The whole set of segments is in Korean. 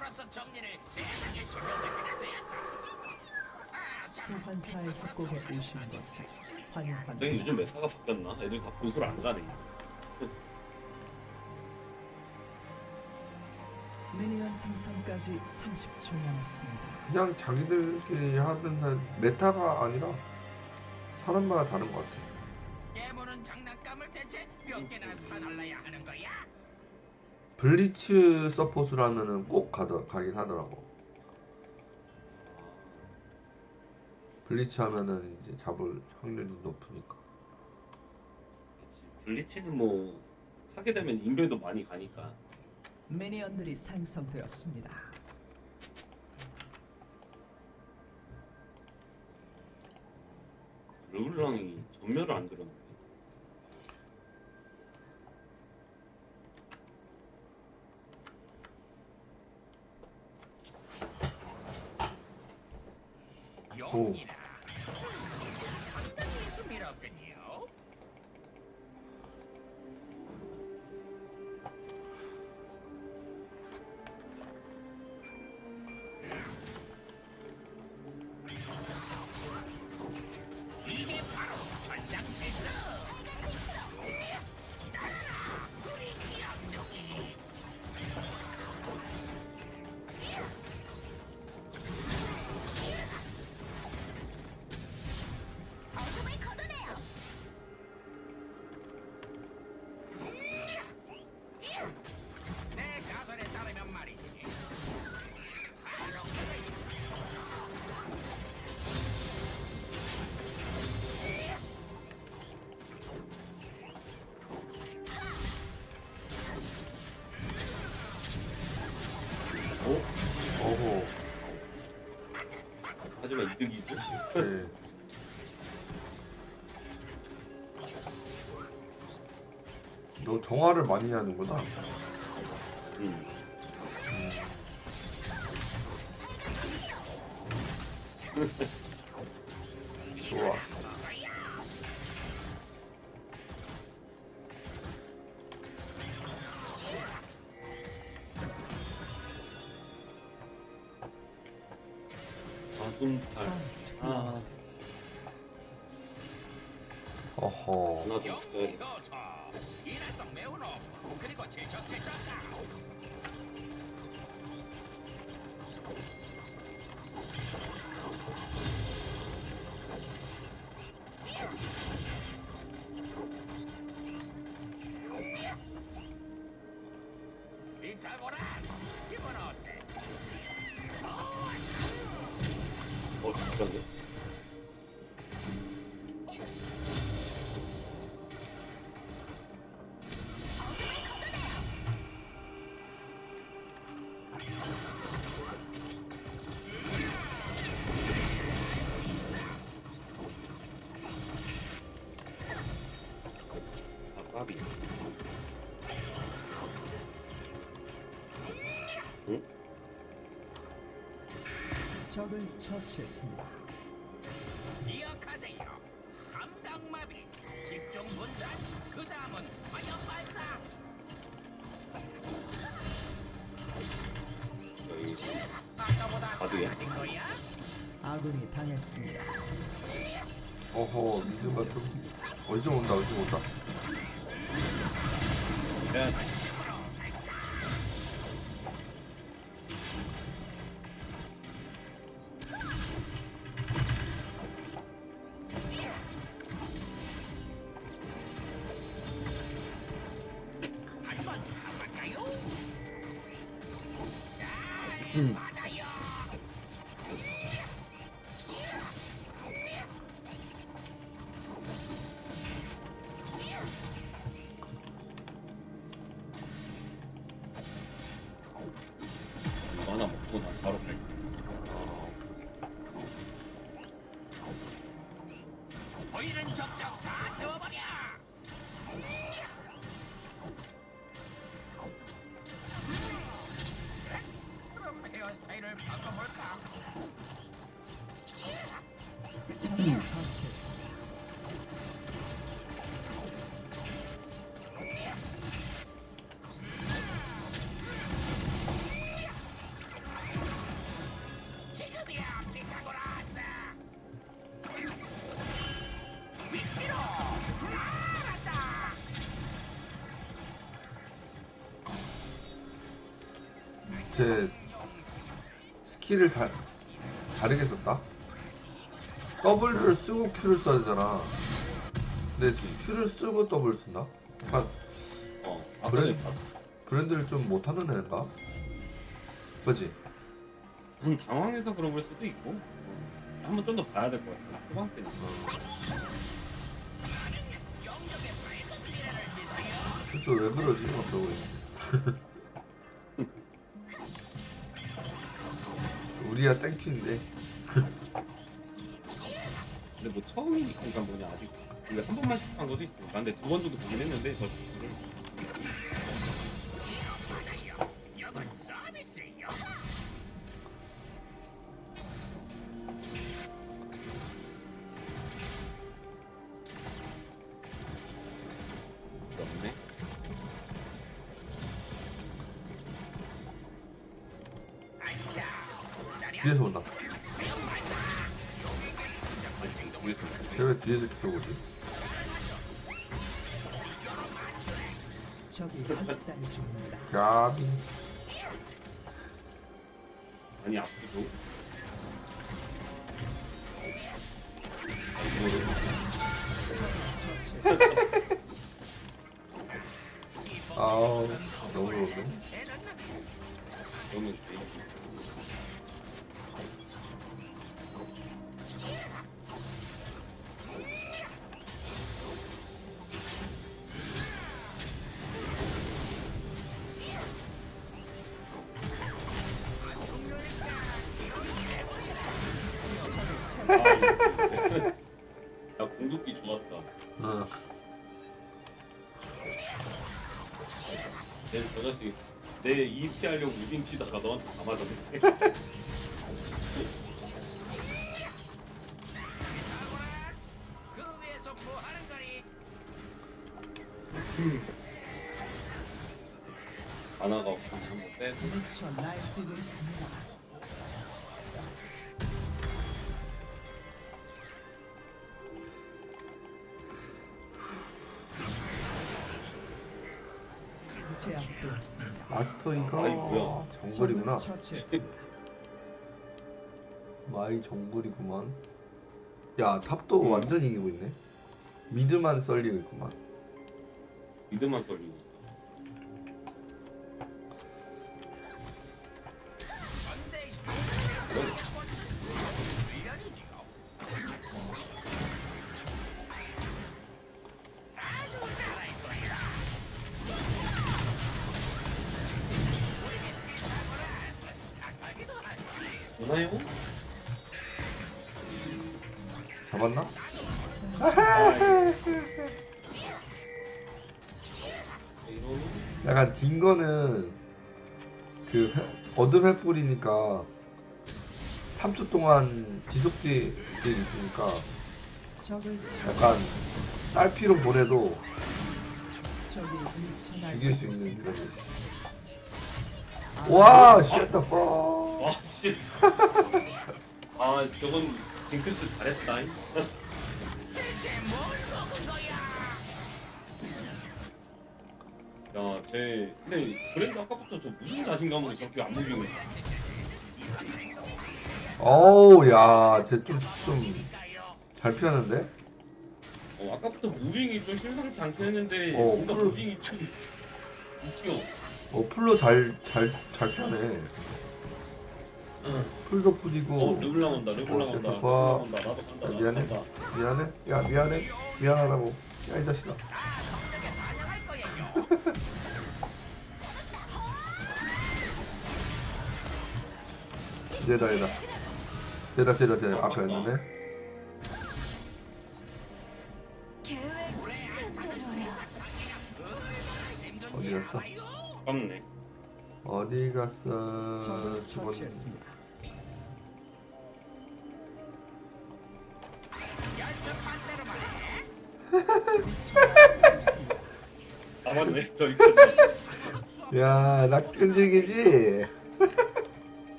왕으로서 정리를 세상에 때가 되었어. 아, 참. 소환사의 협곡에 오신 것을 네, 환영합니다. 요즘 메타가 바뀌었나? 애들 다 보수를 안 가네. 미니언 생성까지 30초 남았습니다. 그냥 자기들끼리 하던 사- 메타가 아니라 사람마다 다른 것 같아. 깨무는 장난감을 대체 몇 개나 사달라야 하는 거야? 블리츠 서폿을 하면은 꼭 가더, 가긴 하더라고. 블리츠 하면은 이제 잡을 확률이 높으니까. 블리치는 뭐 하게 되면 인베도 많이 가니까. 미니언들이 생성되었습니다. 르블랑이 전멸을 안 들었네. 용이라. 하지만 이득이죠. 네. 너 정화를 많이 하는구나. 음. 어허. 적을 처치했습니다. 기억하세요. 감각마비, 집중 분산, 그 다음은 화염 발사. 여기 아까보다? 달라진 거야? 아군이 당했습니다. 어허. 미드가 좀. 어디서 온다, 어디서 온다. 야, 제 스킬을 다 다르게 썼다? W를 쓰고 Q를 써야 되잖아. 근데 Q를 쓰고 W 쓴다? 아, 어 아까 그래? 전에 봤어 브랜드를 좀 못하는 애인가? 그지? 난 당황해서 그런 걸 수도 있고 한번 좀 더 봐야 될 것 같아 초반 때는 그래서 왜 그러지? 막 그러고 있는데. 우리야 땡큐인데. 근데 뭐 처음이니까 뭐냐 아직 우리가 한 번만 시작한 것도 있어 나 근데 두 번 정도 보긴 했는데 저 쟤왜 뒤에서 계속 오지? 적이 학살 중입니다. 까비. 아니 앞으로 공격기 좋았다 응. 내저 자식 내 EP 하려고 무빙 치다가 너한테 다 맞았네 제압되었습니다. 마스터인가? 아이, 뭐야. 정글이구나. 처치했습니다. 마이 정글이구만. 야, 탑도 음. 완전 이기고 있네. 미드만 썰리고 있구만. 미드만 썰리고 긴 거는 그 회- 어둠 횃불이니까 3초 동안 지속딜이 있으니까 적을 약간 딸피로 보내도 죽일 수 있는 있습니다. 그런. 와, 쉣다 빠. 와 씨. 아 저건 징크스 잘했다. 야, 쟤 근데 브랜드 아까부터 저 무슨 자신감으로 저렇게 안 무빙을? 어우, 야, 쟤좀좀잘 피하는데? 어 아까부터 무빙이 좀 심상치 않게 했는데 어, 뭔가 풀- 무빙이 좀 웃겨. 어, 풀로 잘 잘 잘 피하네. 풀도. 어 르블 나온다, 르블 어, 나온다, 르블 봐. 나온다. 나도 간다, 야, 나도 미안해. 간다. 미안해? 야, 미안해. 미안하다고. 야, 이 자식아. 얘다, 얘다. 얘다, 쟤다, 쟤 앞에 있는데. 어디 갔어? 아깝네. 어디 갔어? 집었네. 처치했습니다. 아 맞네. 저기까지. 야, 낙견직이지?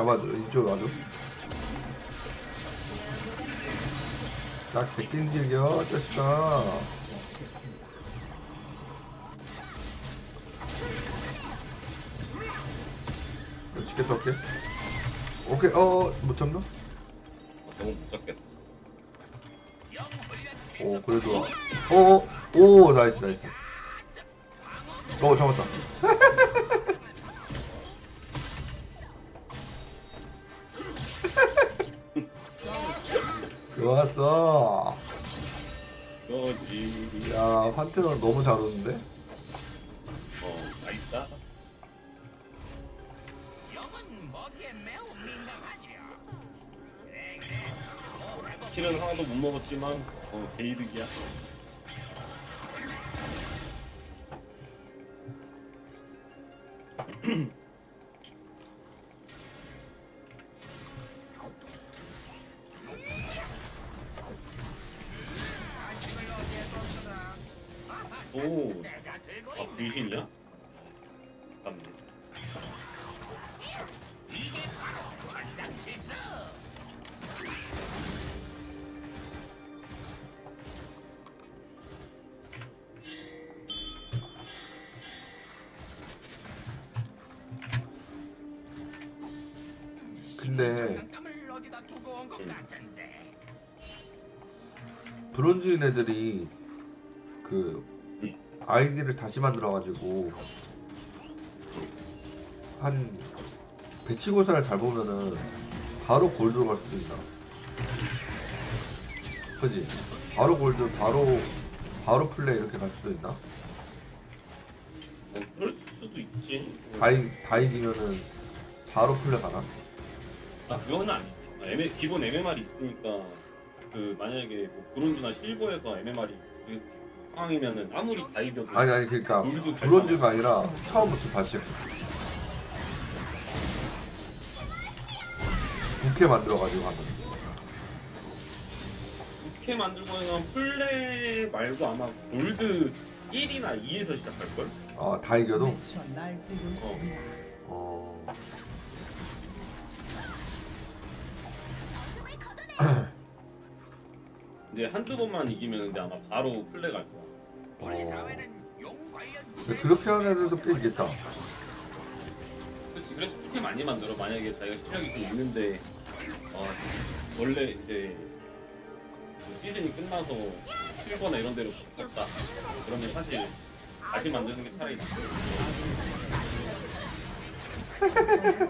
잡아줘, 이쪽 와줘. 낙 백긴질겨, 자식아. 깼다 오케이 오케이 어 못 잡나? 아, 너무 못 잡겠다. 오 그래도 어오 나이스 나이스 어 잡았다 좋았어 이거지. 야 판테론 너무 잘 오는데 어, 민감하지요. 키는 하나도 못 먹었지만, 어, 게이득이야. 오, 아, 바로 전장치수. 근데 같은데. 브론즈인 애들이 그 아이디를 다시 만들어가지고 한 배치고사를 잘 보면은 바로 골드로 갈 수도 있나? 그지? 바로 골드, 바로 바로 플레이 이렇게 갈 수도 있나? 어, 그럴 수도 있지. 다 이 다 이기면은 바로 플레이 가나? 아, 그건 아니야. 아, 기본 MMR이 있으니까 그 만약에 뭐 브론즈나 실버에서 MMR이 그 상황이면은 아무리 다이겨도 아니 아니 그러니까 갈 브론즈가 아니라 처음부터 다시 부캐 만들어가지고 하는. 이렇게 만들고 하면 플레 말고 아마 골드 1이나 2에서 시작할걸? 어, 다 이겨도 미쳐 있습니다. 어, 이제 한두 번만 이기면 근데 아마 바로 플레 갈 거야. 우리 어. 사회는 용 관련 근데 그렇게 하는 애들도 꽤 있겠다. 그렇지. 그래서 그렇게 많이 만들어. 만약에 자기가 실력이 좀 있는데 어, 원래 이제 그 시즌이 끝나서 실버나 이런 데로 갔다. 그러면 사실 다시 만드는 게 차라리 적을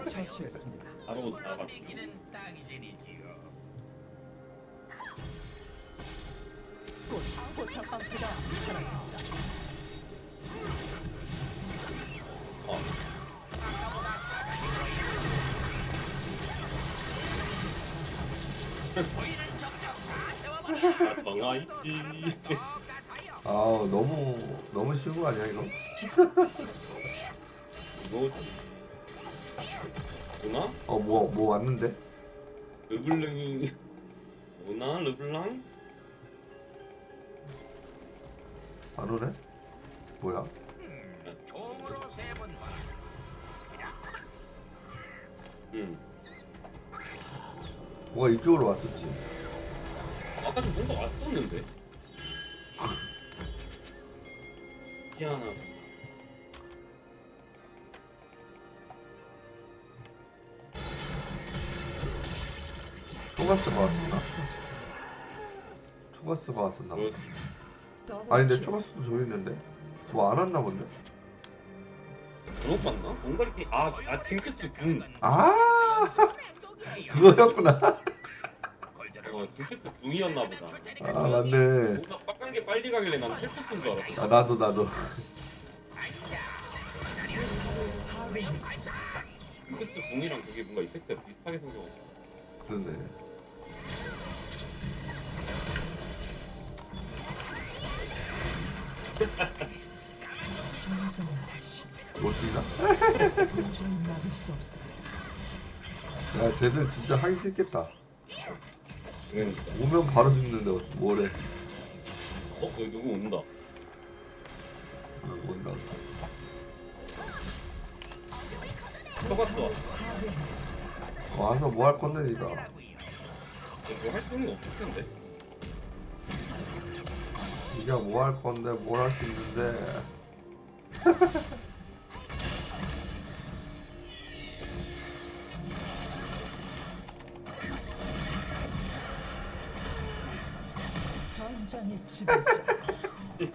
처치했습니다. 바로 나가. 이기는 땅이진이지 요. 포탑 방패가 사라졌다. 어. 보이는 적적 다 세워버려. 아 정아이지. 똑같아요. 아 너무 너무 쉬운 거 아니야 이거? 이거 누나? 어뭐 뭐 왔는데? 르블랑이 누나 르블랑? 안 오네? 뭐야? 응. 뭐가 이쪽으로 왔었지. 아까 좀 뭔가 왔었는데. 희한하고. 초가스가 왔었나? 초가스가 왔었나? 봐. 뭐 아니 근데 킬. 초가스도 저기 있는데 뭐 안 왔나 본데? 잘못 봤나? 뭔가 이렇게 아, 아 징크스 궁. 아. 그거였구나. 어, 징크스 궁이었나 보다. 아 맞네. 뭔가 빡간 게 빨리 가길래 난 텔프스인 줄 알았어. 아 나도 나도. 징크스 궁이랑 그게 뭔가 이펙트가 비슷하게 생겨. 그러네. 없습니다. 야 쟤들 진짜 하기 싫겠다. 그러니까. 오면 바로 죽는데 뭐래? 어, 거기 누구 온다. 응, 온다. 쳐봤어. 파괴했습니다. 와서 뭐 할 건데 니가? 이거 할 수 있는 거 없을 텐데. 네가 뭐 할 건데 뭘 할 수 있는데. 전장의 지배자. 근데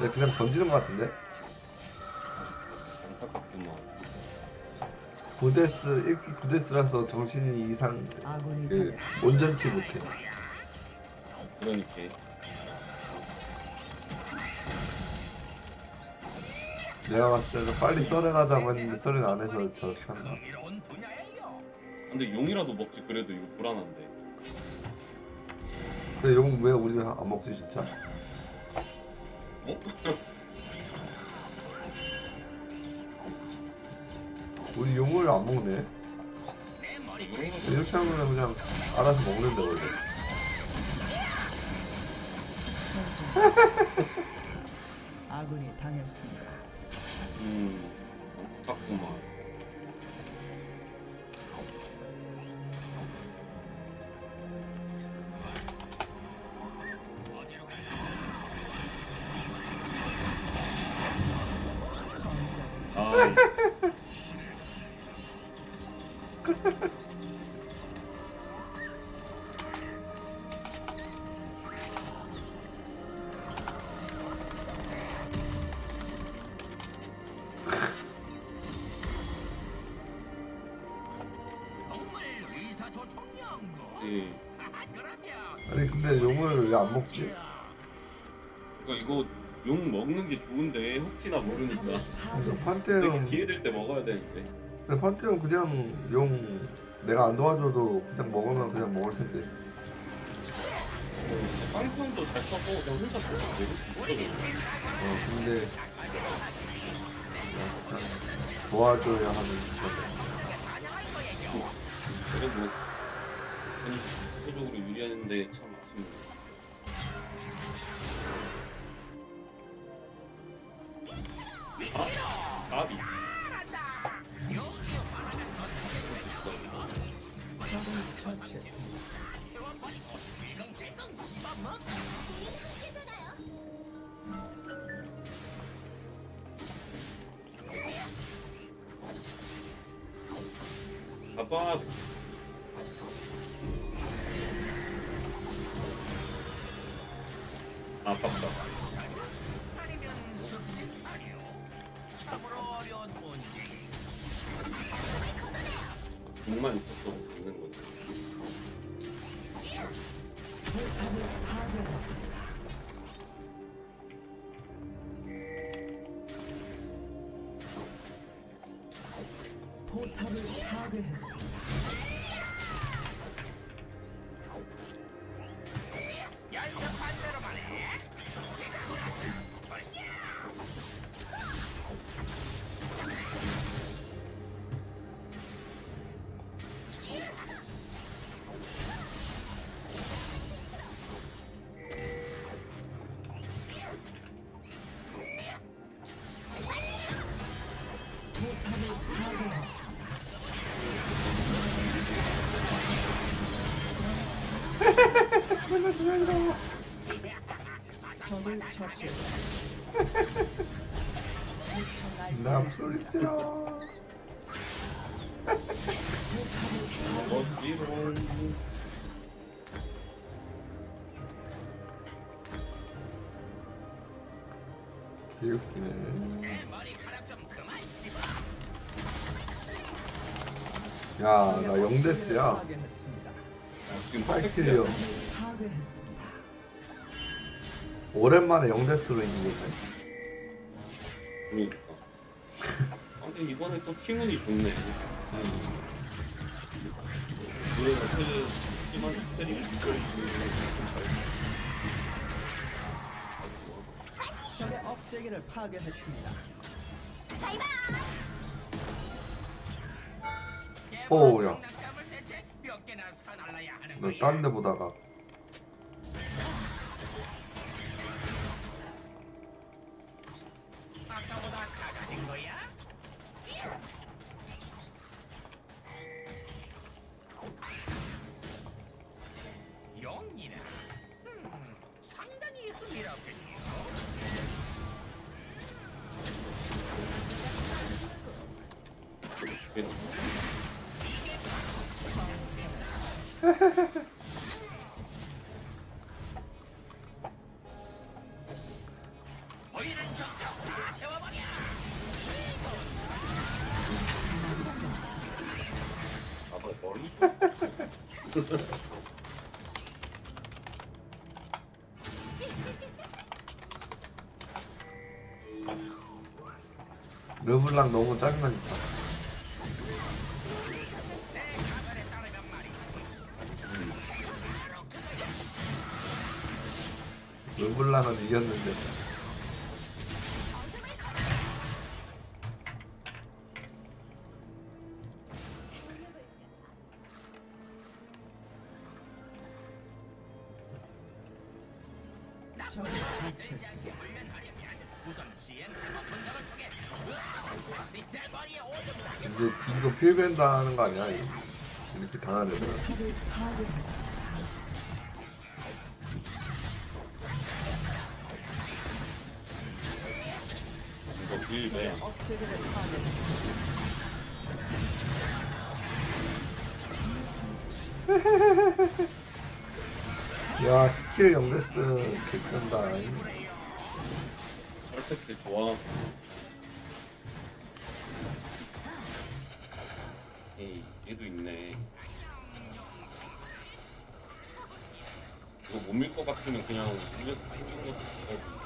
네, 그냥 던지는 것 같은데? 구데스 1기 구데스라서 정신이 이상 아군이 그. 온전치 못해 그러니까. 내가 봤을 때는 빨리 썰어나자고 했는데 썰은 안 해서 저렇게 한다. 근데 용이라도 먹지 그래도 이거 불안한데. 근데 용 왜 우리 안 먹지 진짜? 어? 우리 용을 안 먹네 이렇게 하면 그냥 알아서 먹는데 원래 아군이 당했습니다. 음. 안타깝구만. 근데 용을 왜안 먹지? 그러니까 이거 용 먹는 게 좋은데 혹시나 모르니까. 그래서 파괴했습니다. 판테온 기회 될 때 먹어야 되는데. 근데 판테온 그냥 용 내가 안 도와줘도 그냥 먹으면 그냥 먹을 텐데 빵통도 잘 써서 그냥 혼자 먹어도 되고. 어 근데 약간 도와줘야 하는 거죠 그래도 전체적으로 유리하는데 참 처치했습니다. 아빠. 아깝다. 나. 소리 질러 멋지롱. 그만 씹어. 야나 영데스야. 지금 파이크리어 퍼펙트야. 파괴했습니다. 오랜만에 영데스로 있는 거네 그러니까. 아, 근데 이번에 또 팀운이 좋네. 왜 어떻게 하지만 스펠이 적의 억제기를 파괴했습니다. 오, 야. 너? 다른 데 보다가 르블랑 너무 짜증나니까. 르블랑은 이겼는데. 필벤 당하는 거 아니야? 이렇게 당하려면. 탑을 파괴했습니다. 이거 빌배. 억제기를 파괴했습니다. 야 스킬 영데스 개쩐다. 혈색들 좋아. 얘도 있네. 이거 못 밀 것 같으면 그냥 밀려 다 이기는 것도 좋고.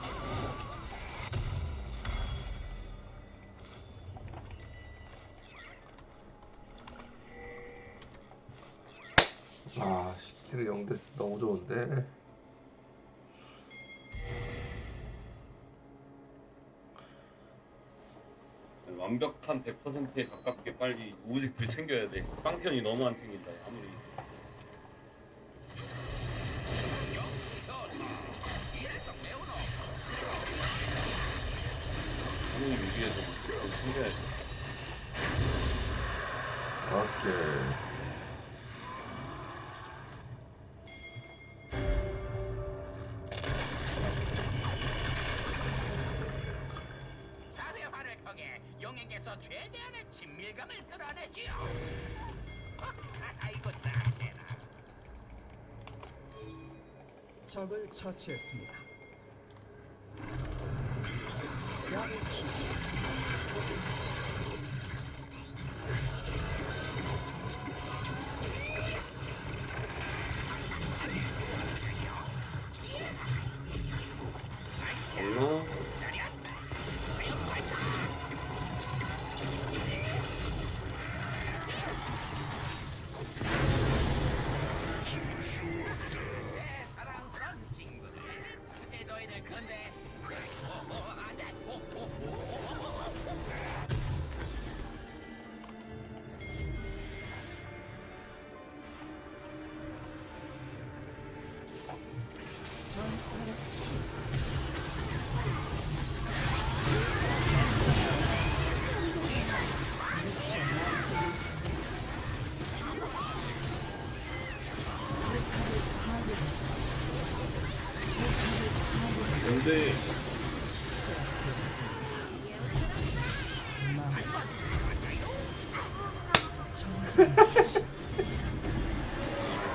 아 스킬 영데스 너무 좋은데. 완벽한 100%에 가깝게 빨리 우직들 챙겨야 돼. 빵편이 너무 안 챙긴다. 아무리 최대한의 친밀감을 끌어내지요. 아이고 짠해라. 적을 처치했습니다.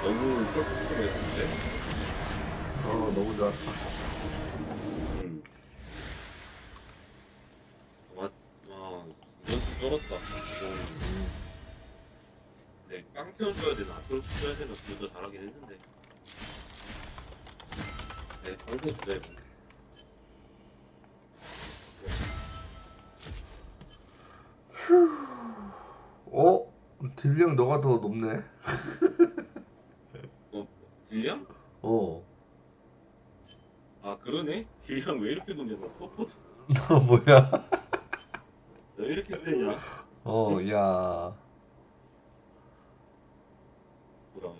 너무 뻘뻘했는데? 어 너무 좋았다. 음. 와, 와, 연습 쩔었다. 이건. 네, 깡 태워줘야 되나, 앞으로 줘야 되나, 둘다 잘하긴 했는데. 네, 깡 태워줘야 돼. 딜량 너가 더 높네. 어, 딜량? 어. 아, 그러네? 딜량 왜 이렇게 높냐, 너 서포트. 너 뭐야? 왜 이렇게 세냐? 어, 야. 뭐야.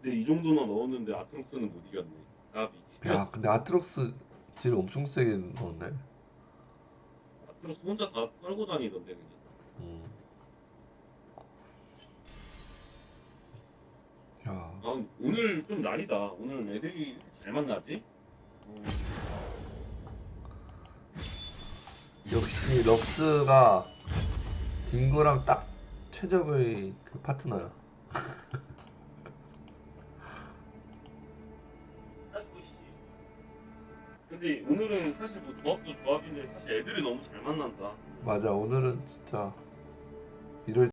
근데 이 정도나 넣었는데 아트록스는 못 이겼네. 까비. 야, 근데 아트록스 질 엄청 세게 넣었네. 아트록스 혼자 다 썰고 다니던데, 그냥. 음. 아, 오늘 좀 날이다. 오늘 애들이 잘 만나지? 역시 럭스가 딩고랑 딱 최적의 그 파트너야. 근데 오늘은 사실 뭐 조합도 조합인데 사실 애들이 너무 잘 만난다. 맞아 오늘은 진짜 이럴